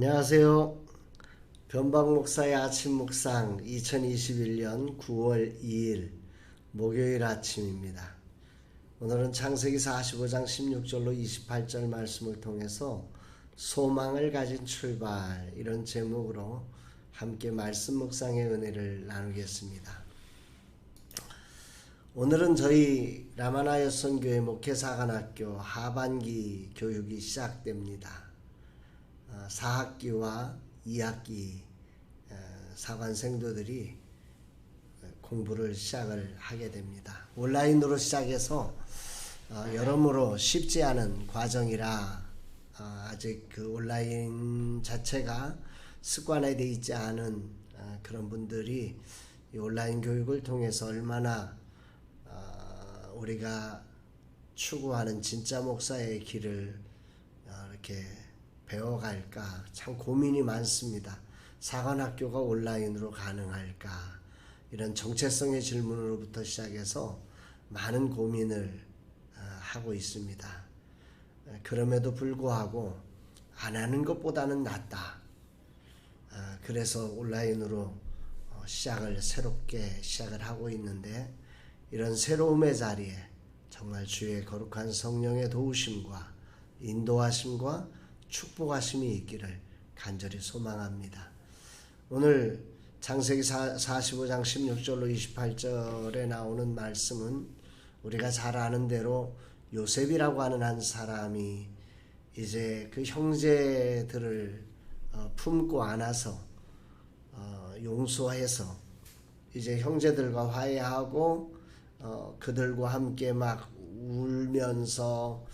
안녕하세요. 변방 목사의 아침 묵상 2021년 9월 2일 목요일 아침입니다. 오늘은 창세기 45장 16절로 28절 말씀을 통해서 소망을 가진 출발 이런 제목으로 함께 말씀 묵상의 은혜를 나누겠습니다. 오늘은 저희 라마나여 선교회 목회사관학교 하반기 교육이 시작됩니다. 4학기와 어, 2학기 어, 사관 생도들이 공부를 시작을 하게 됩니다. 온라인으로 시작해서 어, 여러모로 쉽지 않은 과정이라 아직 그 온라인 자체가 습관화되어 있지 않은 그런 분들이 온라인 교육을 통해서 얼마나 우리가 추구하는 진짜 목사의 길을 어, 이렇게 배워갈까 참 고민이 많습니다. 사관학교가 온라인으로 가능할까 이런 정체성의 질문으로부터 시작해서 많은 고민을 어, 하고 있습니다. 어, 그럼에도 불구하고 안 하는 것보다는 낫다. 그래서 온라인으로 시작을 새롭게 시작을 하고 있는데 이런 새로움의 자리에 정말 주의 거룩한 성령의 도우심과 인도하심과 축복하심이 있기를 간절히 소망합니다. 오늘 장세기 45장 16절로 28절에 나오는 말씀은 우리가 잘 아는 대로 요셉이라고 하는 한 사람이 이제 그 형제들을 어, 품고 안아서 어, 용서해서 이제 형제들과 화해하고 어, 그들과 함께 막 울면서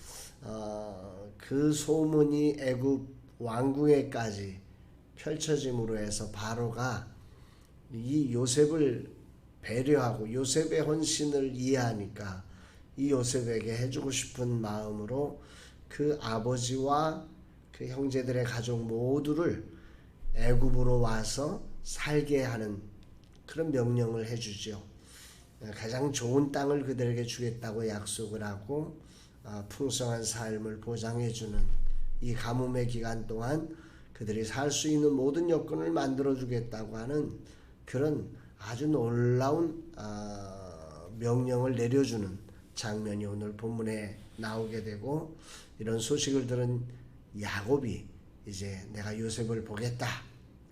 어, 그 소문이 애굽 왕궁에까지 펼쳐짐으로 해서 바로가 이 요셉을 배려하고 요셉의 헌신을 이해하니까 이 요셉에게 해주고 싶은 마음으로 그 아버지와 그 형제들의 가족 모두를 애굽으로 와서 살게 하는 그런 명령을 해주죠. 가장 좋은 땅을 그들에게 주겠다고 약속을 하고 아, 풍성한 삶을 보장해 주는 이 가뭄의 기간 동안 그들이 살 수 있는 모든 여건을 만들어 주겠다고 하는 그런 아주 놀라운 아, 명령을 내려주는 장면이 오늘 본문에 나오게 되고 이런 소식을 들은 야곱이 이제 내가 요셉을 보겠다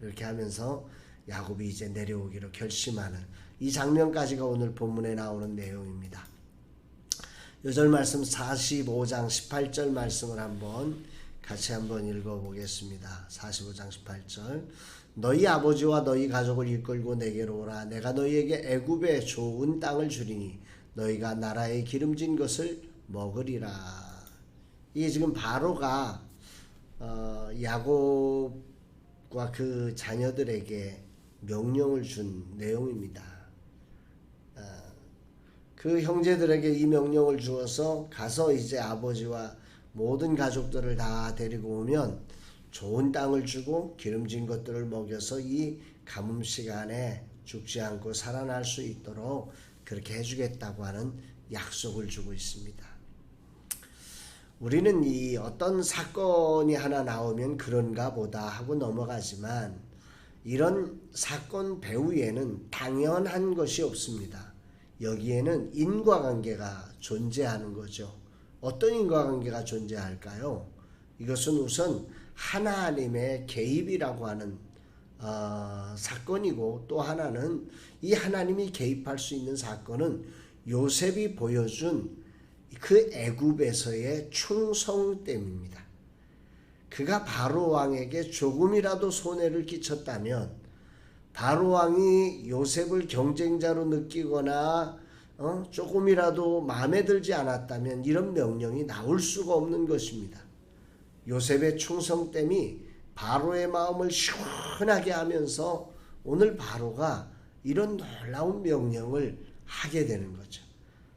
이렇게 하면서 야곱이 이제 내려오기로 결심하는 이 장면까지가 오늘 본문에 나오는 내용입니다. 요절 말씀 45장 18절 말씀을 한번 같이 한번 읽어보겠습니다. 45장 18절 너희 아버지와 너희 가족을 이끌고 내게로 오라 내가 너희에게 애굽의 좋은 땅을 주리니 너희가 나라의 기름진 것을 먹으리라. 이게 지금 바로가 어, 야곱과 그 자녀들에게 명령을 준 내용입니다. 그 형제들에게 이 명령을 주어서 가서 이제 아버지와 모든 가족들을 다 데리고 오면 좋은 땅을 주고 기름진 것들을 먹여서 이 가뭄 시간에 죽지 않고 살아날 수 있도록 그렇게 해주겠다고 하는 약속을 주고 있습니다. 우리는 이 어떤 사건이 하나 나오면 그런가 보다 하고 넘어가지만 이런 사건 배후에는 당연한 것이 없습니다. 여기에는 인과관계가 존재하는 거죠. 어떤 인과관계가 존재할까요? 이것은 우선 하나님의 개입이라고 하는 어, 사건이고 또 하나는 이 하나님이 개입할 수 있는 사건은 요셉이 보여준 그 애굽에서의 충성됨입니다. 그가 바로 왕에게 조금이라도 손해를 끼쳤다면 바로 왕이 요셉을 경쟁자로 느끼거나 어? 조금이라도 마음에 들지 않았다면 이런 명령이 나올 수가 없는 것입니다. 요셉의 충성됨이 바로의 마음을 시원하게 하면서 오늘 바로가 이런 놀라운 명령을 하게 되는 거죠.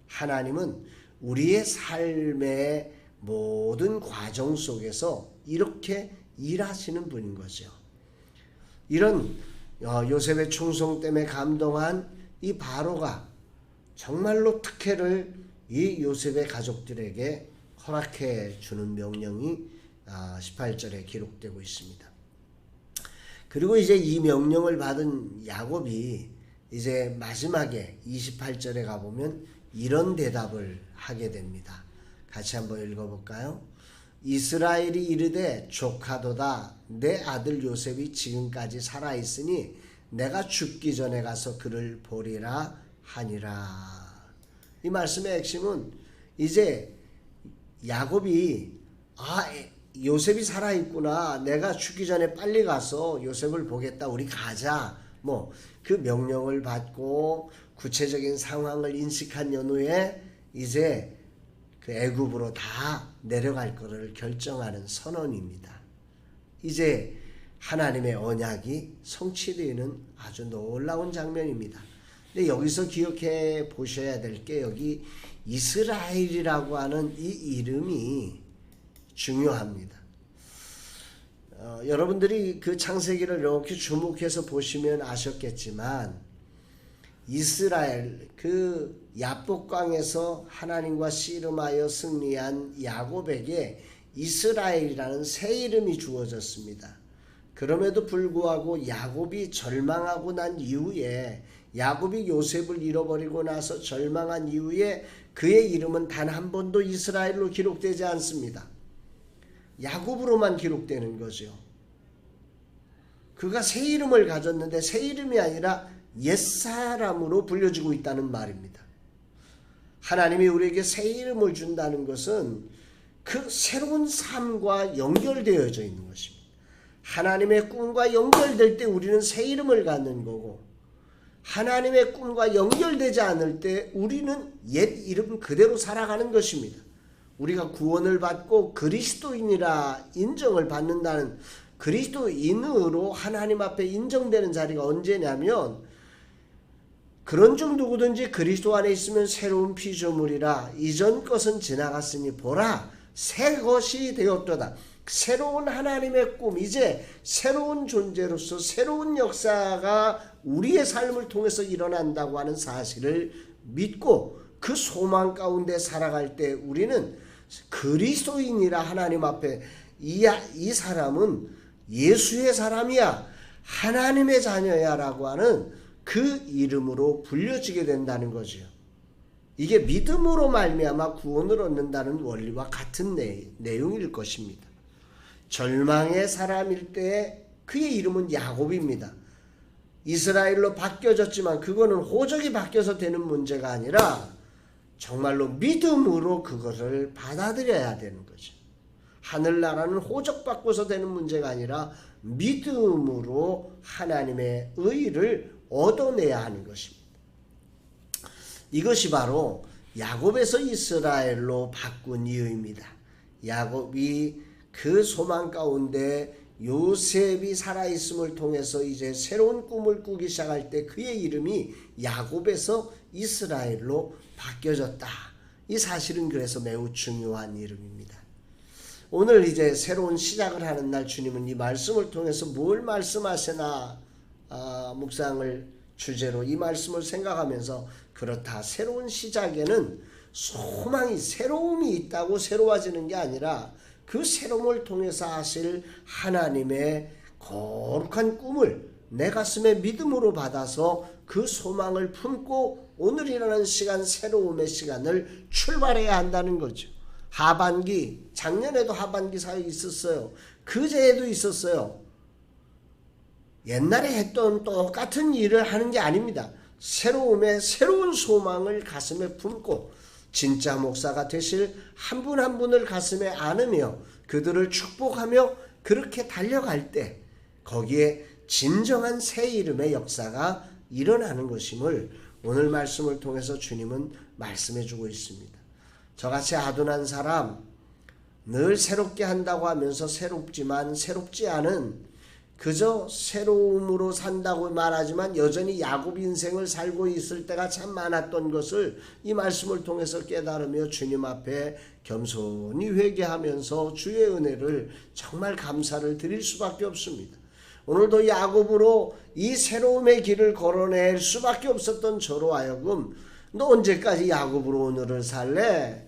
하나님은 우리의 삶의 모든 과정 속에서 이렇게 일하시는 분인 거죠. 이런 어, 요셉의 충성 때문에 감동한 이 바로가 정말로 특혜를 이 요셉의 가족들에게 허락해 주는 명령이 18절에 아, 기록되고 있습니다. 그리고 이제 이 명령을 받은 야곱이 이제 마지막에 28절에 가보면 이런 대답을 하게 됩니다. 같이 한번 읽어볼까요? 이스라엘이 이르되 조카도다. 내 아들 요셉이 지금까지 살아 있으니 내가 죽기 전에 가서 그를 보리라 하니라. 이 말씀의 핵심은 이제 야곱이 아 요셉이 살아 있구나. 내가 죽기 전에 빨리 가서 요셉을 보겠다. 우리 가자. 뭐 그 명령을 받고 구체적인 상황을 인식한 연후에 이제 그 애굽으로 다 내려갈 것을 결정하는 선언입니다. 이제 하나님의 언약이 성취되는 아주 놀라운 장면입니다. 근데 여기서 기억해 보셔야 될 게 여기 이스라엘이라고 하는 이 이름이 중요합니다. 어, 여러분들이 그 창세기를 이렇게 주목해서 보시면 아셨겠지만 이스라엘 그 야복강에서 하나님과 씨름하여 승리한 야곱에게 이스라엘이라는 새 이름이 주어졌습니다. 그럼에도 불구하고 야곱이 절망하고 난 이후에 야곱이 요셉을 잃어버리고 나서 절망한 이후에 그의 이름은 단 한 번도 이스라엘로 기록되지 않습니다. 야곱으로만 기록되는 거죠. 그가 새 이름을 가졌는데 새 이름이 아니라 옛사람으로 불려지고 있다는 말입니다. 하나님이 우리에게 새 이름을 준다는 것은 그 새로운 삶과 연결되어져 있는 것입니다. 하나님의 꿈과 연결될 때 우리는 새 이름을 갖는 거고 하나님의 꿈과 연결되지 않을 때 우리는 옛 이름 그대로 살아가는 것입니다. 우리가 구원을 받고 그리스도인이라 인정을 받는다는 그리스도인으로 하나님 앞에 인정되는 자리가 언제냐면 그런 중 누구든지 그리스도 안에 있으면 새로운 피조물이라 이전 것은 지나갔으니 보라 새 것이 되었도다. 새로운 하나님의 꿈, 이제 새로운 존재로서 새로운 역사가 우리의 삶을 통해서 일어난다고 하는 사실을 믿고 그 소망 가운데 살아갈 때 우리는 그리스도인이라 하나님 앞에 이, 이 사람은 예수의 사람이야. 하나님의 자녀야 라고 하는 그 이름으로 불려지게 된다는 거죠. 이게 믿음으로 말미암아 구원을 얻는다는 원리와 같은 내, 내용일 것입니다. 절망의 사람일 때 그의 이름은 야곱입니다. 이스라엘로 바뀌어졌지만 그거는 호적이 바뀌어서 되는 문제가 아니라 정말로 믿음으로 그것을 받아들여야 되는 거죠. 하늘나라는 호적받고서 되는 문제가 아니라 믿음으로 하나님의 의를 얻어내야 하는 것입니다. 이것이 바로 야곱에서 이스라엘로 바꾼 이유입니다. 야곱이 그 소망 가운데 요셉이 살아있음을 통해서 이제 새로운 꿈을 꾸기 시작할 때 그의 이름이 야곱에서 이스라엘로 바뀌어졌다. 이 사실은 그래서 매우 중요한 이름입니다. 오늘 이제 새로운 시작을 하는 날 주님은 이 말씀을 통해서 뭘 말씀하시나 아, 묵상을 주제로 이 말씀을 생각하면서 그렇다. 새로운 시작에는 소망이 새로움이 있다고 새로워지는 게 아니라 그 새로움을 통해서 하실 하나님의 거룩한 꿈을 내 가슴에 믿음으로 받아서 그 소망을 품고 오늘이라는 시간 새로움의 시간을 출발해야 한다는 거죠. 하반기 작년에도 하반기 사역이 있었어요. 그제에도 있었어요. 옛날에 했던 똑같은 일을 하는 게 아닙니다. 새로움의 새로운 소망을 가슴에 품고 진짜 목사가 되실 한 분한 한 분을 가슴에 안으며 그들을 축복하며 그렇게 달려갈 때 거기에 진정한 새 이름의 역사가 일어나는 것임을 오늘 말씀을 통해서 주님은 말씀해 주고 있습니다. 저같이 아둔한 사람 늘 새롭게 한다고 하면서 새롭지만 새롭지 않은 그저 새로움으로 산다고 말하지만 여전히 야곱 인생을 살고 있을 때가 참 많았던 것을 이 말씀을 통해서 깨달으며 주님 앞에 겸손히 회개하면서 주의 은혜를 정말 감사를 드릴 수밖에 없습니다. 오늘도 야곱으로 이 새로움의 길을 걸어낼 수밖에 없었던 저로 하여금 너 언제까지 야곱으로 오늘을 살래?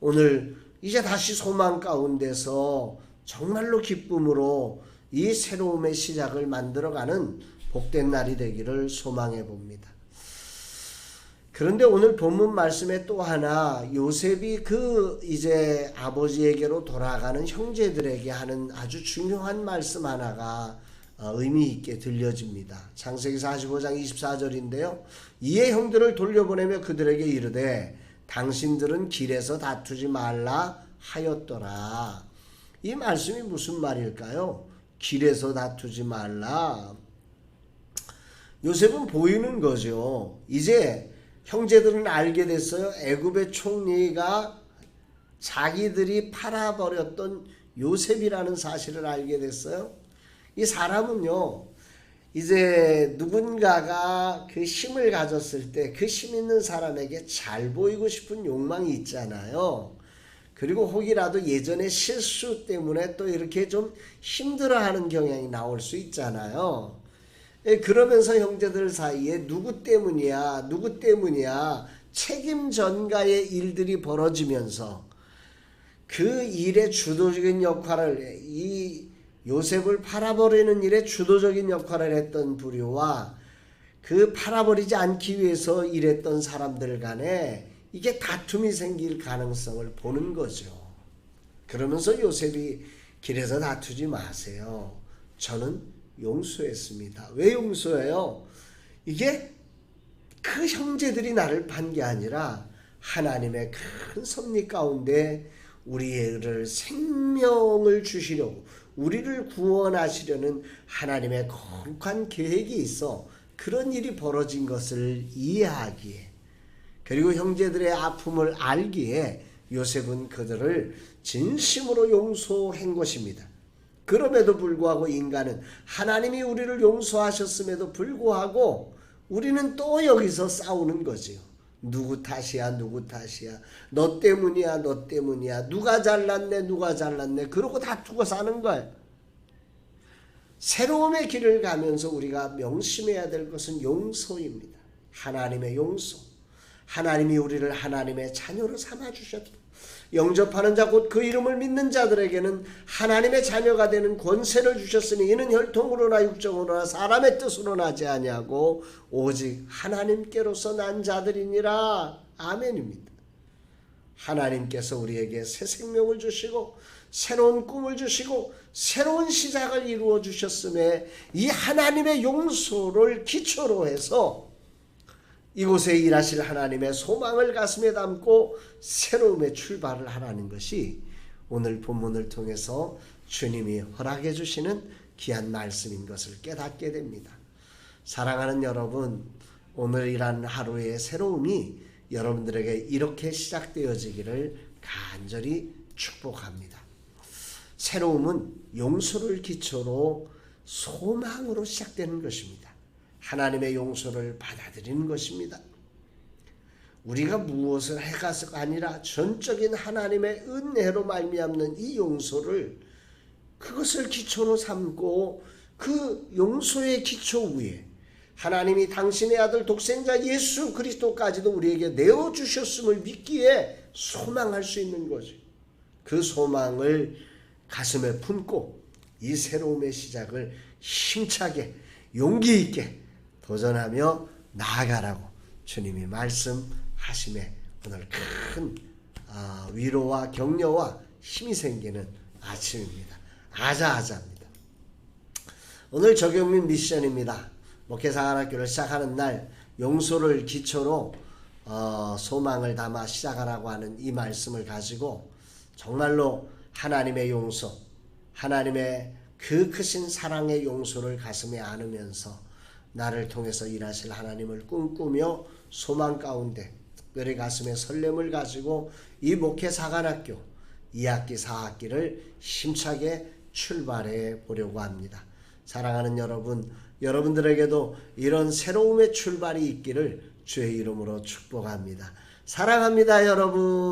오늘 이제 다시 소망 가운데서 정말로 기쁨으로 이 새로움의 시작을 만들어가는 복된 날이 되기를 소망해 봅니다. 그런데 오늘 본문 말씀에 또 하나 요셉이 그 이제 아버지에게로 돌아가는 형제들에게 하는 아주 중요한 말씀 하나가 어, 의미 있게 들려집니다. 창세기 45장 24절인데요. 이에 형들을 돌려보내며 그들에게 이르되 당신들은 길에서 다투지 말라 하였더라. 이 말씀이 무슨 말일까요? 길에서 다투지 말라. 요셉은 보이는 거죠. 이제 형제들은 알게 됐어요. 애굽의 총리가 자기들이 팔아버렸던 요셉이라는 사실을 알게 됐어요. 이 사람은요, 이제 누군가가 그 힘을 가졌을 때 그 힘 있는 사람에게 잘 보이고 싶은 욕망이 있잖아요. 그리고 혹이라도 예전의 실수 때문에 또 이렇게 좀 힘들어하는 경향이 나올 수 있잖아요. 예, 그러면서 형제들 사이에 누구 때문이야, 누구 때문이야, 책임 전가의 일들이 벌어지면서 그 일의 주도적인 역할을 이 요셉을 팔아버리는 일에 주도적인 역할을 했던 부류와 그 팔아버리지 않기 위해서 일했던 사람들 간에 이게 다툼이 생길 가능성을 보는 거죠. 그러면서 요셉이 길에서 다투지 마세요. 저는 용서했습니다. 왜 용서해요? 이게 그 형제들이 나를 판 게 아니라 하나님의 큰 섭리 가운데 우리를 생명을 주시려고 우리를 구원하시려는 하나님의 거룩한 계획이 있어 그런 일이 벌어진 것을 이해하기에 그리고 형제들의 아픔을 알기에 요셉은 그들을 진심으로 용서한 것입니다. 그럼에도 불구하고 인간은 하나님이 우리를 용서하셨음에도 불구하고 우리는 또 여기서 싸우는 거지요. 누구 탓이야, 누구 탓이야. 너 때문이야, 너 때문이야. 누가 잘났네, 누가 잘났네. 그러고 다투고 사는 거예요. 새로움의 길을 가면서 우리가 명심해야 될 것은 용서입니다. 하나님의 용서. 하나님이 우리를 하나님의 자녀로 삼아 주셨다. 영접하는 자 곧 그 이름을 믿는 자들에게는 하나님의 자녀가 되는 권세를 주셨으니 이는 혈통으로나 육정으로나 사람의 뜻으로 나지 아니하고 오직 하나님께로서 난 자들이니라 아멘입니다. 하나님께서 우리에게 새 생명을 주시고 새로운 꿈을 주시고 새로운 시작을 이루어 주셨음에 이 하나님의 용서를 기초로 해서 이곳에 일하실 하나님의 소망을 가슴에 담고 새로움의 출발을 하라는 것이 오늘 본문을 통해서 주님이 허락해 주시는 귀한 말씀인 것을 깨닫게 됩니다. 사랑하는 여러분, 오늘이란 하루의 새로움이 여러분들에게 이렇게 시작되어지기를 간절히 축복합니다. 새로움은 용서를 기초로 소망으로 시작되는 것입니다. 하나님의 용서를 받아들이는 것입니다. 우리가 무엇을 해가서가 아니라 전적인 하나님의 은혜로 말미암는 이 용서를 그것을 기초로 삼고 그 용서의 기초 위에 하나님이 당신의 아들 독생자 예수 그리스도까지도 우리에게 내어 주셨음을 믿기에 소망할 수 있는 거죠. 그 소망을 가슴에 품고 이 새로움의 시작을 힘차게 용기 있게 도전하며 나아가라고 주님이 말씀하심에 오늘 큰 아, 위로와 격려와 힘이 생기는 아침입니다. 아자아자입니다. 오늘 적용민 미션입니다. 목회사관학교를 시작하는 날 용서를 기초로 어, 소망을 담아 시작하라고 하는 이 말씀을 가지고 정말로 하나님의 용서, 하나님의 그 크신 사랑의 용서를 가슴에 안으면서 나를 통해서 일하실 하나님을 꿈꾸며 소망 가운데 특별히 가슴에 설렘을 가지고 이 목회 사관학교 2학기 4학기를 힘차게 출발해 보려고 합니다. 사랑하는 여러분, 여러분들에게도 이런 새로움의 출발이 있기를 주의 이름으로 축복합니다. 사랑합니다, 여러분.